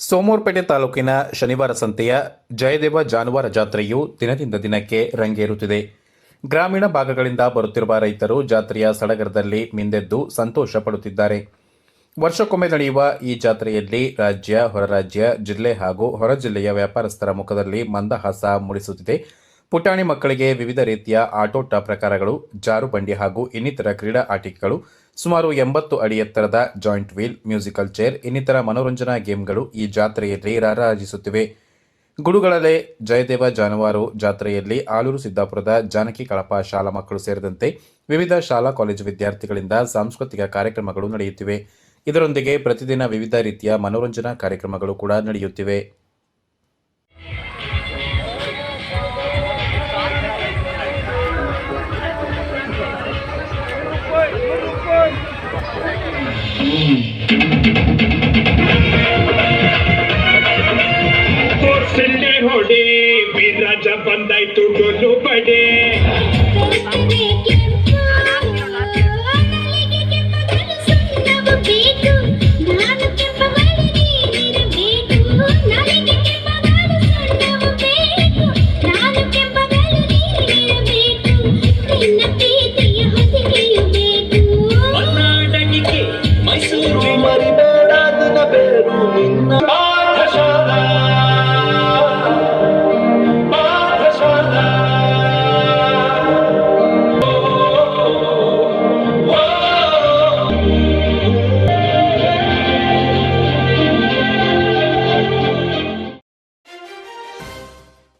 ಸೋಮವಾರಪೇಟೆ ತಾಲೂಕಿನ ಶನಿವಾರ ಸಂತೆಯ ಜಯದೇವ ಜಾನುವಾರ ಜಾತ್ರೆಯು ದಿನದಿಂದ ದಿನಕ್ಕೆ ರಂಗೇರುತ್ತಿದೆ. ಗ್ರಾಮೀಣ ಭಾಗಗಳಿಂದ ಬರುತ್ತಿರುವ ರೈತರು ಜಾತ್ರೆಯ ಸಡಗರದಲ್ಲಿ ಮಿಂದೆದ್ದು ಸಂತೋಷ ಪಡುತ್ತಿದ್ದಾರೆ. ವರ್ಷಕ್ಕೊಮ್ಮೆ ನಡೆಯುವ ಈ ಜಾತ್ರೆಯಲ್ಲಿ ರಾಜ್ಯ ಹೊರರಾಜ್ಯ ಜಿಲ್ಲೆ ಹಾಗೂ ಹೊರ ಜಿಲ್ಲೆಯ ವ್ಯಾಪಾರಸ್ಥರ ಮುಖದಲ್ಲಿ ಮಂದಹಾಸ ಮೂಡಿಸುತ್ತಿದೆ. ಪುಟಾಣಿ ಮಕ್ಕಳಿಗೆ ವಿವಿಧ ರೀತಿಯ ಆಟೋಟ ಪ್ರಕಾರಗಳು, ಜಾರುಬಂಡಿ ಹಾಗೂ ಇನ್ನಿತರ ಕ್ರೀಡಾ ಆಟಿಕೆಗಳು, ಸುಮಾರು ಎಂಬತ್ತು ಅಡಿ ಎತ್ತರದ ಜಾಯಿಂಟ್ ವೀಲ್, ಮ್ಯೂಸಿಕಲ್ ಚೇರ್, ಇನ್ನಿತರ ಮನೋರಂಜನಾ ಗೇಮ್ಗಳು ಈ ಜಾತ್ರೆಯಲ್ಲಿ ರಾರಾಜಿಸುತ್ತಿವೆ. ಗುಡುಗಳಲೆ ಜಯದೇವ ಜಾನುವಾರು ಜಾತ್ರೆಯಲ್ಲಿ ಆಲೂರು ಸಿದ್ದಾಪುರದ ಜಾನಕಿ ಕಳಪ ಶಾಲಾ ಮಕ್ಕಳು ಸೇರಿದಂತೆ ವಿವಿಧ ಶಾಲಾ ಕಾಲೇಜು ವಿದ್ಯಾರ್ಥಿಗಳಿಂದ ಸಾಂಸ್ಕೃತಿಕ ಕಾರ್ಯಕ್ರಮಗಳು ನಡೆಯುತ್ತಿವೆ. ಇದರೊಂದಿಗೆ ಪ್ರತಿದಿನ ವಿವಿಧ ರೀತಿಯ ಮನೋರಂಜನಾ ಕಾರ್ಯಕ್ರಮಗಳು ಕೂಡ ನಡೆಯುತ್ತಿವೆ. ಹೊಡಿ ಬಿರಾಜ ಬಂದಾಯ್ತು ಡೊಲ್ಲು ಬಡೆ.